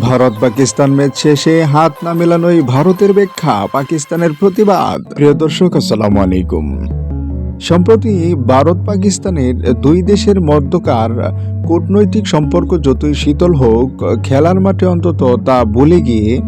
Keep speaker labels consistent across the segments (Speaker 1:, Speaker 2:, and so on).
Speaker 1: Bharat Pakistan match শেষে হাত না মেলানোই ভারতের ব্যাখ্যা, পাকিস্তানের প্রতিবাদ। প্রিয় দর্শক, আসসালামু আলাইকুম। সম্প্রতি ভারত পাকিস্তানের দুই দেশের মধ্যকার কূটনৈতিক সম্পর্ক যতই শীতল হোক, খেলার মাঠে অন্তত তা বলে গিয়ে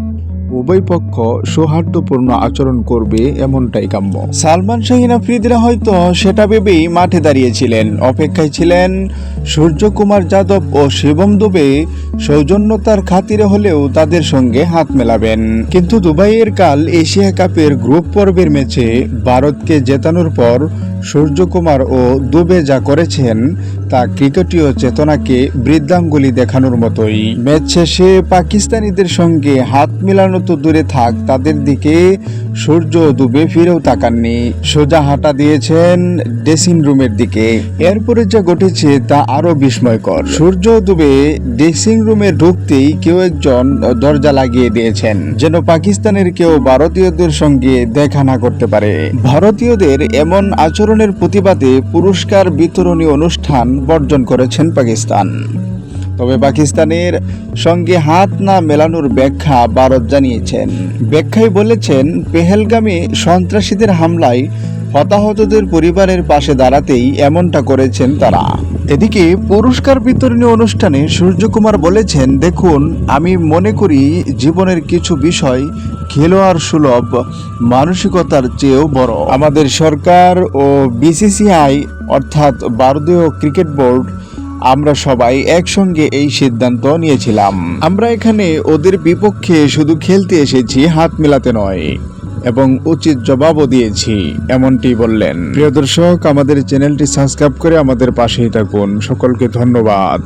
Speaker 1: উভয় পক্ষ সৌহার্দ্যপূর্ণ আচরণ করবে এমনটাই কাম্য। সালমান শাহিন আফ্রিদিরা হয়তো সেটা ভেবেই মাঠে দাঁড়িয়েছিলেন। অপেক্ষায় ছিলেন সূর্যকুমার যাদব ও শিবম দুবে। সৌজন্যতার খাতিরে হলেও তাদের সঙ্গে হাত মেলাবেন। কিন্তু দুবাইয়ের কাল এশিয়া কাপের গ্রুপ পর্বের ম্যাচে ভারতকে জেতানোর পর সূর্যকুমার ও দুবে যা করেছেন, তা ক্রিকেটীয় চেতনাকে বৃদ্ধাঙ্গুলি দেখানোর মতোই। ম্যাচ শেষে পাকিস্তানিদের সঙ্গে হাত মেলানো তো দূরে থাক, তাদের দিকে সূর্য দুবে ফিরেও তাকাননি। সোজা হাঁটা দিয়েছেন ড্রেসিং রুমের দিকে। এরপরে যা ঘটেছে তা আরও বিস্ময়কর। সূর্য দুবে ড্রেসিং রুমে ঢুকতেই কেউ একজন দরজা লাগিয়ে দিয়েছেন, যেন পাকিস্তানের কেউ ভারতীয়দের সঙ্গে দেখা না করতে পারে। ভারতীয়দের এমন আচরণের প্রতিবাদে পুরস্কার বিতরণী অনুষ্ঠান বর্জন করেছেন পাকিস্তান। তবে পাকিস্তানের সঙ্গে হাত না মেলানোর ব্যাখ্যা ভারত জানিয়েছেন। ব্যাখ্যায় বলেছেন, পেহেলগামে সন্ত্রাসীদের হামলায় হতাহতদের পরিবারের পাশে দাঁড়াতেই এমনটা করেছেন তারা। এদিকে পুরস্কার বিতরণী অনুষ্ঠানে সূর্যকুমার বলেছেন, দেখুন, আমি মনে করি জীবনের কিছু বিষয় খেলোয়াড় সুলভ, মানসিকতার চেয়েও বড়। আমাদের সরকার ও বিসিসিআই, অর্থাৎ ভারতীয় ক্রিকেট বোর্ড আমরা সবাই একসঙ্গে এই সিদ্ধান্ত নিয়েছিলাম। আমরা এখানে ওদের বিপক্ষে শুধু খেলতে এসেছি, হাত মেলাতে নয়, এবং উচিত জবাবও দিয়েছি, এমনটি বললেন। প্রিয় দর্শক, আমাদের চ্যানেলটি সাবস্ক্রাইব করে আমাদের পাশেই থাকুন। সকলকে ধন্যবাদ।